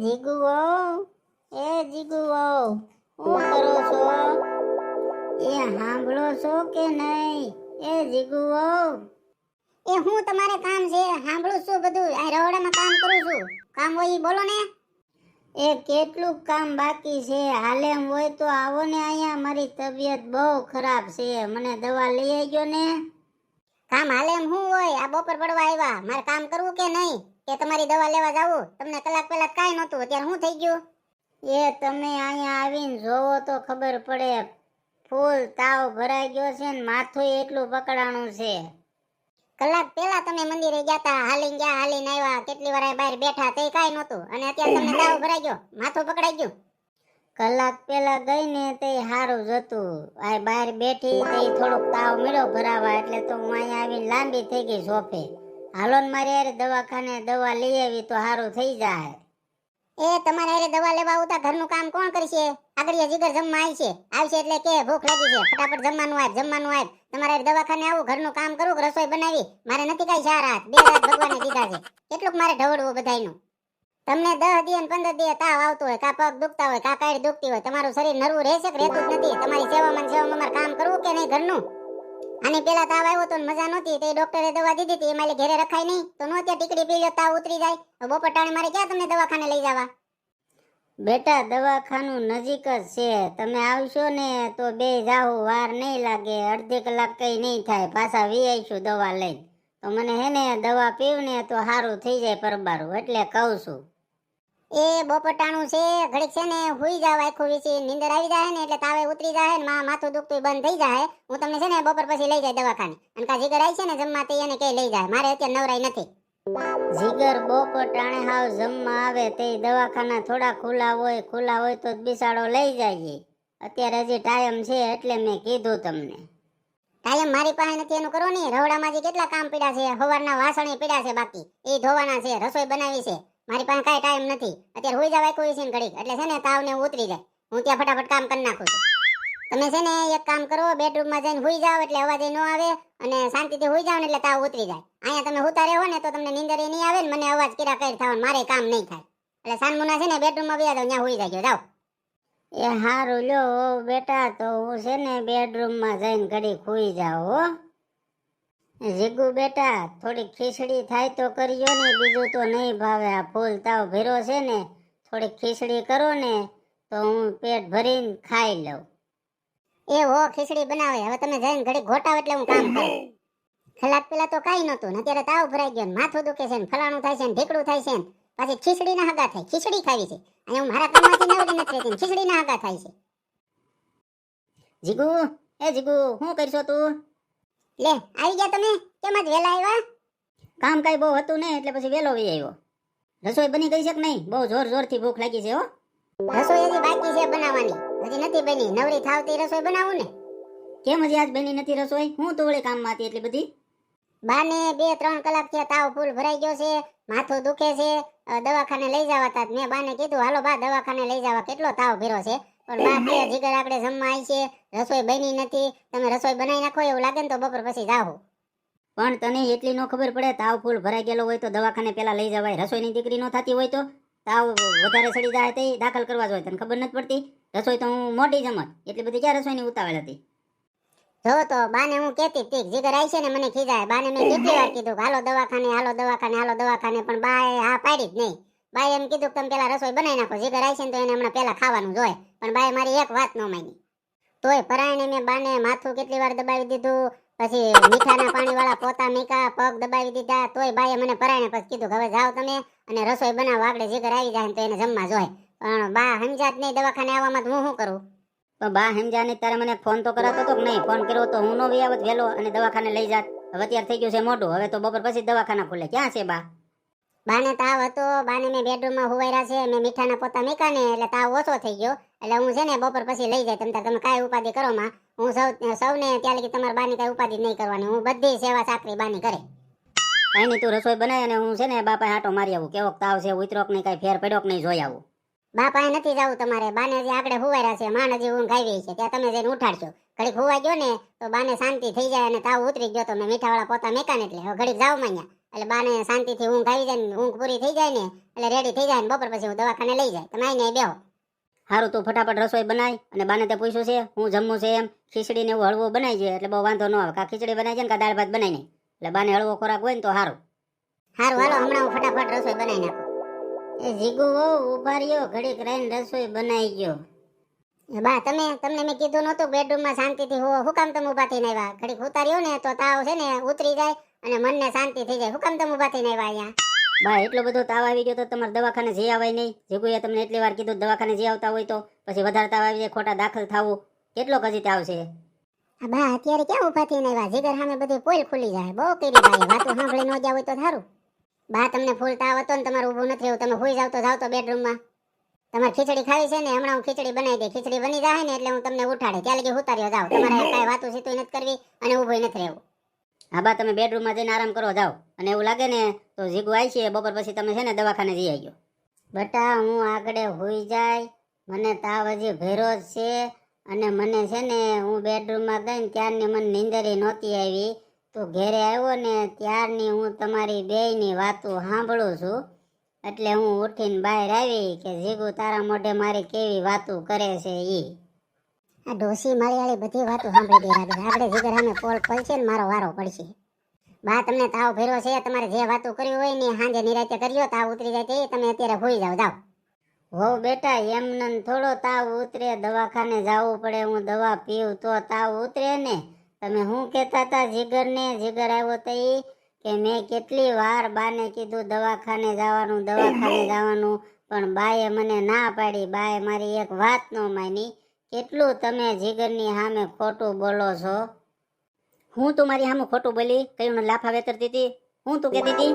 જીગુ વહુ એ જીગુ વહુ શું કરો છો? એ સાંભળો છો કે નહીં? એ જીગુ વહુ એ હું તમારે કામ છે સાંભળું છું બધું. આ રવડામાં કામ કરું છું. કામ હોય બોલો ને. એ કેટલું કામ બાકી છે? હાલે હોય તો આવો ને અહીંયા. મારી તબિયત બહુ ખરાબ છે. મને દવા લઈ આવજો ને. કામ હાલે હું હોય? આ બપોર પડવા આવ્યા. મારે કામ કરવું કે નહીં? કે તમારી દવા લેવા જાવું? તમને કલાક પહેલા કાંઈ નહોતું. અત્યારે હું થઈ ગયું? એ તમે અહીંયા આવીને જોવો તો ખબર પડે. ફૂલ તાવ ભરાઈ ગયો છે ને માથું એટલું પકડાણું છે. કલાક પહેલા તમે મંદિરે ગયા હતા હાલીને ગયા, હાલીને આવ્યા. કેટલી વાર બહાર બેઠા તે કાંઈ નહોતું. અને અત્યારે તમને તાવ ભરાઈ ગયો. માથું પકડાઈ ગયું. કલાક પેલા ગઈ ને તે સારું જ હતું. આ બહાર બેઠી તે થોડોક તાવ મેળો ભરાવા. એટલે તો હું અહીંયા આવીને લાંબી થઈ ગઈ સોફે. હાલો મારે યાર દવાખાને દવા લઈ આવી તો સારું થઈ જાય. એ તમારે હારે દવા લેવા આવતા ઘરનું કામ કોણ કરશે? આગળ જીગર જમવા આવશે આવશે એટલે કે ભૂખ લાગી છે. ફટાફટ જમવાનું આપ જમવાનું આપ. તમારે દવાખાને આવું, ઘરનું કામ કરું કે રસોઈ બનાવી. મારે નથી કઈ ચાર હાથ. બે હાથ ભગવાને દીધા છે. કેટલુંક મારે ઢવડવું બધાયનું. તમને દસ દી અને પંદર દી, તાવ આવતો હોય, કા પગ દુખતા હોય, કા કાંઈ દુખતી હોય, તમારું શરીર નરવું રહેશે કે રહેતું જ નથી? તમારી સેવામાં સેવામાં કામ કરવું કે નહીં ઘરનું? આની પેલા તાવ આવ્યો તો મજા નહોતી, તે ડોક્ટરે દવા દીધી હતી. એમાં ઘેરે રખાય નહીં. તો નો ત્યાં ટીકડી પી લો તાવ ઉતરી જાય. બપોર ટાણે મારે ક્યાં તમને દવાખાને લઈ જવા? બેટા, દવાખાનું નજીક જ છે. તમે આવશો ને તો બે જાહુ, વાર નહીં લાગે. અડધી કલાક કઈ નહીં થાય. પાછા વી આવીશું દવા લઈને. તો મને હે ને દવા પીવ ને તો સારું થઈ જાય પરબારું. એટલે કહું છું. એ બપટાણું છે, ઘડીક છે ને હુઈ જાવ આખું વિશે નીંદર આવી જાય ને એટલે તાવે ઉતરી જાય ને મા માથું દુખતું બંધ થઈ જાય હું તમને છે ને બપોર પછી લઈ જાય દવાખાને. અને કા જીગર આવી છે ને જમવા તે એને કઈ લઈ જાય મારે અત્યારે નવરાઈ નથી. જીગર બપોર હાવ જમવા આવે તે દવાખાના થોડા ખુલ્લા હોય ખુલ્લા હોય તો બિસાડો લઈ જાય અત્યારે હજી ટાઈમ છે એટલે મેં કીધું તમને. ટાઈમ મારી પાસે નથી, એનું કરો નહીં. રવડામાં જે કેટલા કામ પીડા છે? સવારના વાસણે પીડા છે બાકી. એ ધોવાના છે, રસોઈ બનાવી છે. મારી પાસે કાંઈ ટાઈમ નથી. અત્યારે હોઈ જવાય કોઈ છે ને ઘડીક. એટલે છે ને તાવ ને ઉતરી જાય. હું ત્યાં ફટાફટ કામ કરી નાખું છું. તમે છે ને એક કામ કરો બેડરૂમમાં જઈને હોઈ જાવ એટલે અવાજ ન આવે અને શાંતિથી હોઈ જાવ ને એટલે તાવ ઉતરી જાય. અહીંયા તમે હોતા રહો ને તો તમને નીંદર નહીં આવે ને મને અવાજ કિરા કઈ થવાનું મારે કામ નહીં થાય. એટલે સાનમુના છે ને બેડરૂમમાં વ્યા ત્યાં હોઈ જાય જાવ એ હારું લ્યો, બેટા, તો હું છે ને બેડરૂમમાં જઈને ઘડી ખુઈ જાઓ જીગુ બેટા, થોડીક ખીચડી થાય તો કરજો ને, બીજું તો નહીં ભાવે. આ ફૂલ તાવ ભેરો છે ને, થોડીક ખીચડી કરો ને, તો હું પેટ ભરીને ખાઈ લઉં. એ હો, ખીચડી બનાવે. હવે તમે જઈને ઘડી ઘોટાવ એટલે હું કામ કરું. ખલાક પેલા તો કાંઈ નહોતું ને, અત્યારે તાવ ભરાઈ ગયો માથું દુખે છે ને, ફલાણું થાય છે ને, ઢીકડું થાય છે ને, પાછી ખીચડી ના હગા થાય. ખીચડી ખાવી છે. અને હું મારા કામમાંથી નવરી નથી રહેતી ખીચડી ના હગા થાય છે. જીગુ, એ જીગુ, શું કરશો તું? લે આવી ગયા તમે? કેમ જ વહેલા આવ્યા? કામ કાંઈ બહુ હતું નહીં એટલે પછી વહેલો વી આવ્યો. રસોઈ બની ગઈ છે કે નહીં? બહુ જોર જોરથી ભૂખ લાગી છે હો. રસોઈ હજી બાકી છે બનાવવાની. હજી નથી બની. નવરી થાવતી રસોઈ બનાવું ને? કેમ હજી આજ બની નથી રસોઈ? હું તો વળી કામમાં હતી એટલી બધી. બાને બે ત્રણ કલાક થયા તાવ ફૂલ ભરાઈ ગયો છે માથું દુખે છે. દવાખાને લઈ જવા હતા મેં બાને કીધું હાલો બા દવાખાને લઈ જવા. કેટલો તાવ ભીરો છે? પણ બા કે જીગર આપણે જમવા આવી છે રસોઈ બની નથી તમે રસોઈ બનાવી નાખો એવું લાગે ને તો બપોર પછી જાઓ. પણ તને એટલી નો ખબર પડે તાવ ફૂલ ભરાઈ ગયેલો હોય તો દવાખાને પેલા લઈ જવાય. રસોઈની દીકરી નો થતી હોય તો તાવ વધારે સડી જાય તે દાખલ કરવા જોઈએ તને ખબર નથી પડતી? રસોઈ તો હું મોટી જમત એટલી બધી ક્યાં રસોઈની ઉતાવળ હતી? જો તો બાને હું કહેતી હતી જીગર આવી છે ને મને ખીજાય. બાને મેં કેટલી વાર કીધું હાલો દવાખાને હાલો દવાખાને હાલો દવાખાને પણ બાએ હા પાડી જ નહીં. બાએ એમ કીધું તમે પેલા રસોઈ બનાવી નાખો, જે કરાય છે ને તો એને હમણાં પેલા ખાવાનું જોઈએ. પણ બાએ મારી એક વાત ન માની. તોય પરાયણે મેં બાને માથું કેટલી વાર દબાવી દીધું, પછી મીઠાના પાણીવાળા પોતા મીકા પગ દબાવી દીધા, તોય બાએ મને પરાયણે પછી કીધું હવે જાઓ તમે અને રસોઈ બનાવો, આપણે જીગર આવી જાય તો એને જમવા જોઈએ. પણ બા સમજાત નહીં દવાખાને આવવામાં હું શું કરું? તો બા સમજાને તારે મને ફોન તો કરાતો હતો કે નહીં? ફોન કર્યો તો હું નો આવત વહેલો અને દવાખાને લઈ જાત. હવે અત્યારે થઈ ગયું છે મોટું હવે તો બપોર પછી દવાખાના ખુલે. ક્યાં છે બા? બાને તાવ હતો બાને મેં બેડરૂમમાં હોવાયરા છે મેં મીઠાના પોતા મૂક્યા ને એટલે તાવ ઓછો થઈ ગયો. એટલે હું છે ને બપોર પછી લઈ જાય તમતા તમે કાંઈ ઉપાધિ કરો માં. હું સૌ સૌને ત્યાં લગી તમારા બાની કાંઈ ઉપાધિ નહીં કરવાની. હું બધી સેવા સાકરી બાની કરે. એની તું રસોઈ બનાય અને હું છે ને બાપા આટો મારી આવું. કેવો તાવ છે ઉતરોક નહીં કાંઈ ફેર પડ્યો નહીં જોઈ આવું. બાપા નથી જવું તમારે. બાને જે આગળ હુવાયરા છે માણ હજી ઊંઘ આવી છે. ત્યાં તમે જઈને ઉઠાડશો. ઘડીક હુવાઈ ગયો ને તો બાને શાંતિ થઈ જાય અને તાવ ઉતરી ગયો તો મેં મીઠાવાળા પોતા મેકાન એટલે. હવે ઘડીક જાવમાં એટલે બાને શાંતિથી ઊંઘ આવી જાય ને ઊંઘ પૂરી થઈ જાય ને એટલે રેડી થઈ જાય ને બપોર પછી હું દવાખાને લઈ જાય. તમે આવીને બેહો. સારું તું ફટાફટ રસોઈ બનાય અને બાને તે પૂછ્યું છે હું જમવું છે એમ? ખીચડી ને એવું હળવું બનાવી જાય એટલે બહુ વાંધો ન આવે. કા ખીચડી બનાવી છે ને કા દાળ ભાત બનાવી નહીં. એટલે બાને હળવો ખોરાક હોય ને તો સારું સારું હાલો હમણાં હું ફટાફટ રસોઈ બનાવી નાખું એ જીગુ વહુ ઊભા રહ્યો. ઘડીક રહીને રસોઈ બનાવી ગયો. બા તમે તમને મેં કીધું નહોતું બેડરૂમમાં શાંતિથી હો. હું કામ તમે ઊભા થઈને આવ્યા? ઘડીક ઉતાર્યો ને તો તાવ છે ને ઉતરી જાય. અને મનને શાંતિ થઈ જાય. હુકમ કામ તમે ઊભા થઈને આવ્યા અહીંયા? બા એટલો બધો તાવ આવી ગયો તો તમારે દવાખાને જઈ આવાય નહીં. જીગુએ તમને એટલી વાર કીધું દવાખાને જઈ આવતા હોય તો પછી વધારે તાવ આવી જાય ખોટા દાખલ થવું. કેટલો કજી તાવ છે? બા અત્યારે ક્યાં ઊભા થઈને આવ્યા? જીગર સામે બધી પોલ ખુલી જાય. બહુ કરી ભાઈ. વાતો સાંભળી ન જાવ હોય તો સારું. બા તમને ફૂલ તાવ હતો ને તમારે ઊભું નથી રહેવું. તમે હોઈ જાવ તો જાવ તો બેડરૂમમાં તમારે ખીચડી ખાવી છે ને હમણાં હું ખીચડી બનાવી દે ખીચડી બની જાય ને એટલે હું તમને ઉઠાડે ત્યાં લગી ઉતાર્યો જાવ તમારે કાંઈ વાતો સીતું નથી કરવી અને ઊભું નથી રહેવું. હા બા, તમે બેડરૂમમાં જઈને આરામ કરો, જાઓ. અને એવું લાગે ને તો જીગુ આવી છે, બપોર પછી તમે છે ને દવાખાને જઈ આવ્યો બટા, હું આગળ હોઈ જાય, મને તાવ હજી ભેરો જ છે, અને મને છે ને હું બેડરૂમમાં ગઈ ને ત્યારની મને નીંદરી નહોતી આવી. તું ઘેરે આવ્યો ને ત્યારની હું તમારી બેયની વાતો સાંભળું છું. એટલે હું ઉઠીને બહાર આવી કે જીગુ તારા મોઢે મારી કેવી વાતો કરે છે ઈ. આ ડોસી માળી બધી વાતો સાંભળી ગઈ લાગે આપણે જીગર સામે પોલ ખોલશે ને મારો વારો પડશે. બા, તમને તાવ ભેરો છે, તમારે જે વાતો કરવી હોય ને સાંજે નિરાતે કર્યો તાવ ઉતરી જાય તે તમે અત્યારે હોઈ જાવ જાવ હો બેટા એમને થોડો તાવ ઉતરે, દવાખાને જવું પડે, હું દવા પીવું તો તાવ ઉતરે ને. તમે શું કહેતા હતા જીગરને? જીગર આવ્યો તો એ કે મેં કેટલી વાર બાને કીધું દવાખાને જવાનું દવાખાને જવાનું, પણ બાએ મને ના પાડી. બાએ મારી એક વાત ન માની. કેટલું તમે જીગરની સામે ખોટું બોલો છો? હું તું મારી સામે ખોટું બોલી? કયું ને લાફા વેતરતી હતી? હું તું કહેતી હતી?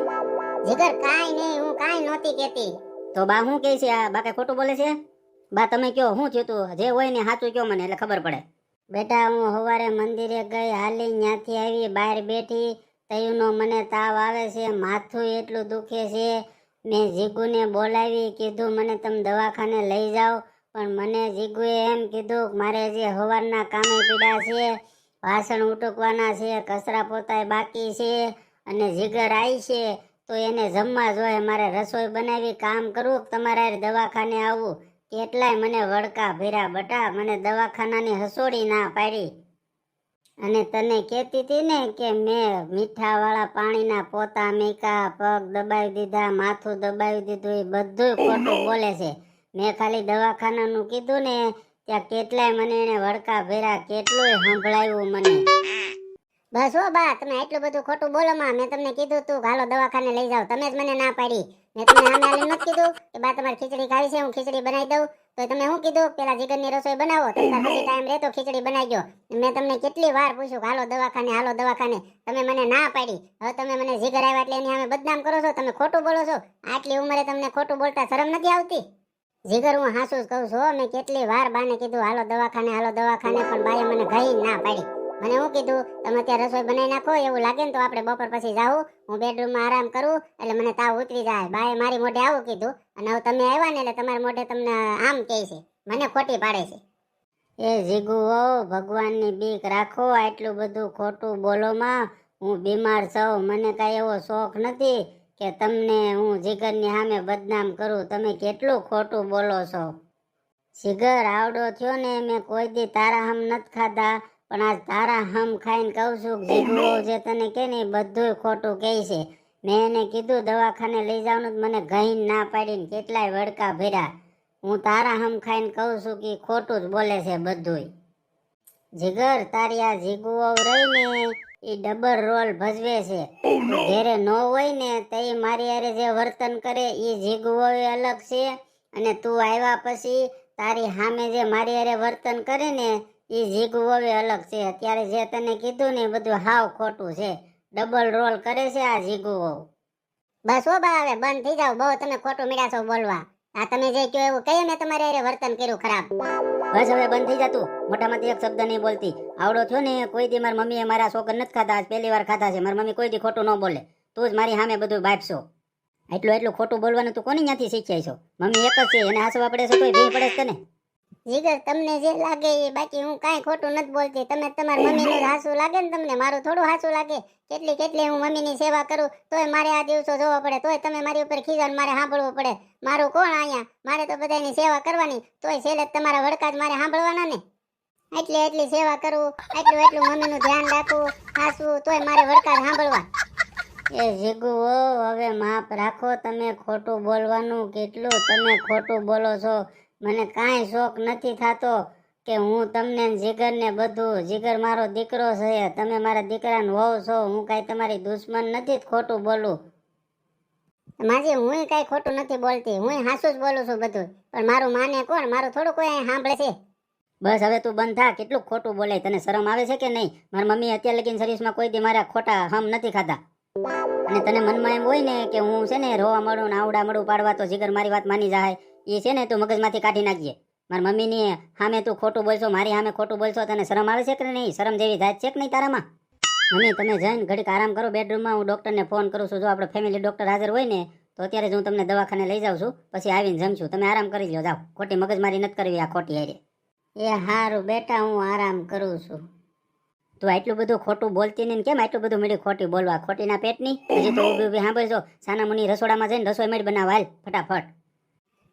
જીગર કાંઈ નહીં હું કાંઈ નહોતી કહેતી. તો બા હું કહે છે? આ બા કઈ ખોટું બોલે છે? બા તમે કયો? હું થયું તું? જે હોય ને સાચું કયો મને એટલે ખબર પડે. બેટા હું સવારે મંદિરે ગઈ હાલી ત્યાંથી આવી બહાર બેઠી. તયુનો મને તાવ આવે છે માથું એટલું દુખે છે. મેં જીગુને બોલાવી કીધું મને તમે દવાખાને લઈ જાઓ. પણ મને જીગુએ એમ કીધું, મારે જે હવારના કામે પીડા છે, વાસણ ઉટકવાના છે, કચરા પોતાય બાકી છે અને જીગર આવી છે, તો એને જમવા જોઈએ, મારે રસોઈ બનાવી કામ કરવું તમારા દવાખાને આવવું? કેટલાય મને વડકા ભીરા બટા, મને દવાખાનાની હસોડી ના પાડી. અને તને કહેતી હતી ને કે મેં મીઠાવાળા પાણીના પોતા મેકા, પગ દબાવી દીધા, માથું દબાવી દીધું, એ બધું ખોટું બોલે છે. મેં ખાલી દવાખાનાનું કીધું ને, ત્યાં કેટલાય મને એને વડકા ભેરા કેટલું સંભળાયું મને. બસ હો બા, તમે એટલું બધું ખોટું બોલો માં, મેં તમને કીધું તું, હાલો, દવાખાને લઈ જાઓ. તમે જ મને ના પાડી. મેં તમને સામે આવીને નથી કીધું કે, બા, તમારી ખીચડી ખાવી છે, હું ખીચડી બનાવી દઉં. તો તમે શું કીધું? પેલા જીગરની રસોઈ બનાવો, તો પછી ટાઈમ રહેતો ખીચડી બનાવજો મેં તમને કેટલી વાર પૂછ્યું હાલો, દવાખાને હાલો, દવાખાને. તમે મને ના પાડી. હવે તમે મને જીગર આવ્યા એટલે એની સામે બદનામ કરો છો, તમે ખોટું બોલો છો. આટલી ઉંમરે તમને ખોટું બોલતા શરમ નથી આવતી? જીગર હું હાસુ કહું છું. મેં કેટલી વાર બાને કીધું, હાલો દવાખાને હાલો દવાખાને. પણ બાએ મને ગઈ ના પાડી. મને હું કીધું, તમે ત્યાં રસોઈ બનાવી નાખો, એવું લાગે ને તો આપણે બપોર પછી જાવું હું બેડરૂમમાં આરામ કરું, એટલે મને તાવ ઉતરી જાય. બાએ મારી મોઢે આવું કીધું, અને હવે તમે આવ્યા ને એટલે તમારા મોઢે તમને આમ કહે છે. મને ખોટી પાડે છે. એ જીગુ હો, ભગવાનની બીક રાખો, આટલું બધું ખોટું બોલોમાં હું બીમાર છું. મને કાંઈ એવો શોખ નથી. કે તમને હું જીગરની સામે બદનામ કરું તમે કેટલું ખોટું બોલો છો? જીગર આવડો થયો ને મેં કોઈ દી તારા હમ નથી ખાધા પણ આજ તારા હમ ખાઈને કહું છું કે જીગુ જે તને કે ને બધું ખોટું કહે છે. મેં એને કીધું દવાખાને લઈ જવાનું મને ઘઈને ના પાડીને કેટલાય વડકા ભર્યા. હું તારા હમ ખાઈને કહું છું કે ખોટું જ બોલે છે બધુંય. જીગર તારી આ જીગુઓ રહીને એ ડબલ રોલ ભજવે છે. તું ઘેરે ન હોય ને તે મારી હારે જે વર્તન કરે એ જીગુઓ અલગ છે. અને તું આવ્યા પછી તારી સામે જે મારી હારે વર્તન કરે ને એ જીગુઓ અલગ છે. અત્યારે જે તને કીધું ને બધું હાવ ખોટું છે. ડબલ રોલ કરે છે આ જીગુઓ. બસ ઓ બા હવે બંધ થઈ જાવ બહુ તમે ખોટું મીડા છો બોલવા. આ તમે જે કયો એવું કઈ મેં તમારે અરે વર્તન કર્યું ખરાબ. બસ હવે બંધ થઈ જતું. મોટામાંથી એક શબ્દ નહીં બોલતી. આવડો થયો ને, કોઈ દી મારી મમ્મીએ મારા છોકર નથી આજ પહેલી વાર ખાધા છે. મારી મમ્મી કોઈ દી ખોટું ન બોલે. તું જ મારી સામે બધું બાપશો એટલું એટલું ખોટું બોલવાનું તું કોની ત્યાંથી શીખ્યા છો? મમ્મી એક જ છે, એને હાસવા પડે છે તોય ભી પડે છે તને? જીગર તમને જે લાગે એ બાકી હું કાંઈ ખોટું નથી બોલતી. તમે તમારી મમ્મીને હાસું લાગે ને તમને? મારું થોડું હાસું લાગે. કેટલી કેટલી હું મમ્મીની સેવા કરું, તોય મારે આ દિવસો જોવો પડે. તોય તમે મારી ઉપર ખીજાને મારે સાંભળવું પડે. મારું કોણ અહીંયા? મારે તો બધાની સેવા કરવાની. તોય છેલ્લે તમારા વડકા જ મારે સાંભળવાના ને? એટલી એટલી સેવા કરું, એટલું એટલું મમ્મીનું ધ્યાન રાખવું, હાસવું, તોય મારે વડકા સાંભળવા. એ જીગુ, ઓ, હવે માપ રાખો. તમે ખોટું બોલવાનું, કેટલું તમે ખોટું બોલો છો? મને કાંઈ શોખ નથી થતો કે હું તમને જીગરને બધું, જીગર મારો દીકરો છે, તમે મારા દીકરાને વહુ છો, હું કાંઈ તમારી દુશ્મન નથી ખોટું બોલું. માજી હું કાંઈ ખોટું નથી બોલતી હું હાસુ જ બોલું છું બધું. પણ મારું માને કોણ? મારું થોડું કોઈ સાંભળે છે. બસ, હવે તું બંધ થા, કેટલું ખોટું બોલે, તને શરમ આવે છે કે નહીં? મારી મમ્મી અત્યારે લગીન સર્વિસમાં કોઈ દી મારા ખોટા હમ નથી ખાધા. અને તને મનમાં એમ હોય ને કે હું છે ને રોવા મળું ને આવડા મળું પાડવા, તો જીગર મારી વાત માની જાય. એ છે ને તું મગજમાંથી કાઢી નાખજે. મારી મમ્મીની સામે તું ખોટું બોલશો, મારી સામે ખોટું બોલશો, તને શરમ આવે છે કે નહીં? શરમ જેવી જાત છે કે નહીં તારામાં? મમ્મી, તમે જઈને ઘડીક આરામ કરો બેડરૂમમાં હું ડૉક્ટરને ફોન કરું છું. જો આપણે ફેમિલી ડૉક્ટર હાજર હોય ને, તો અત્યારે જ હું તમને દવાખાને લઈ જાઉં છું. પછી આવીને જમશું તમે આરામ કરી લો જાઓ. ખોટી મગજમારી નથી કરવી આ ખોટી હારે. એ હારું બેટા, હું આરામ કરું છું. તું આટલું બધું ખોટું બોલતી નહીં કેમ આટલું બધું મેળી ખોટી બોલવા? ખોટીના પેટની? હજી તો સાંભળજો. સાના મુની રસોડામાં જઈને રસોઈ મેળ બનાવ, હાલ, ફટાફટ.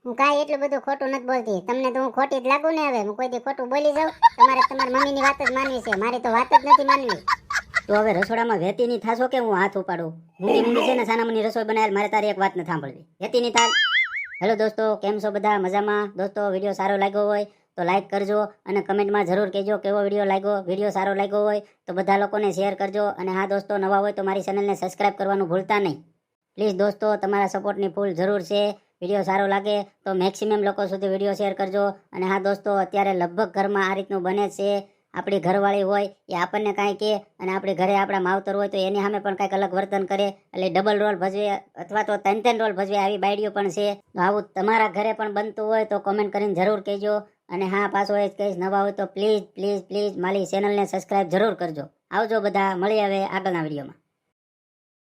હું કાંઈ એટલું બધું ખોટું નથી બોલતી. તમને તો હું ખોટી જ લાગુ ને હવે. હું કોઈ દી ખોટું બોલી જાઉં? તમારે તમારી મમ્મીની વાત જ માનવી છે. મારી તો વાત જ નથી માનવી. તો હવે રસોડામાં વેતી નહીં થાશો કે હું હાથ ઉપાડું? મૂંગી મૂંગી છે ને સાનામની રસોઈ બનાવેલ, મારે તારી એક વાત ન સાંભળવી. વેતી ની થાલ. હેલો દોસ્તો, કેમ છો બધા? મજામાં? દોસ્તો, વીડિયો સારો લાગ્યો હોય તો લાઈક કરજો અને કમેન્ટમાં જરૂર કહેજો કેવો વીડિયો લાગ્યો. વીડિયો સારો લાગ્યો હોય તો બધા લોકોને શેર કરજો. અને હા દોસ્તો, નવા હોય તો મારી ચેનલને સબસ્ક્રાઇબ કરવાનું ભૂલતા નહીં. પ્લીઝ દોસ્તો, તમારા સપોર્ટની ફૂલ જરૂર છે. વીડિયો સારો લાગે તો મેક્સિમમ લોકો સુધી વીડિયો શેર કરજો. અને હા દોસ્તો, અત્યારે લગભગ ઘરમાં આ રીતનું બને છે. આપણી ઘરવાળી હોય એ આપણને કાંઈ કહે અને આપણી ઘરે આપણા માવતર હોય તો એની સામે પણ કાંઈક અલગ વર્તન કરે. એટલે ડબલ રોલ ભજવે અથવા તો ત્રણ ત્રણ રોલ ભજવે આવી બાયડીઓ પણ છે. તો આવું તમારા ઘરે પણ બનતું હોય તો કોમેન્ટ કરીને જરૂર કહેજો. અને હા, પાછો એ જ કહીશ, નવા હોય તો પ્લીઝ પ્લીઝ પ્લીઝ મારી ચેનલને સબસ્ક્રાઇબ જરૂર કરજો. આવજો બધા મળી આવે આગળના વિડીયોમાં.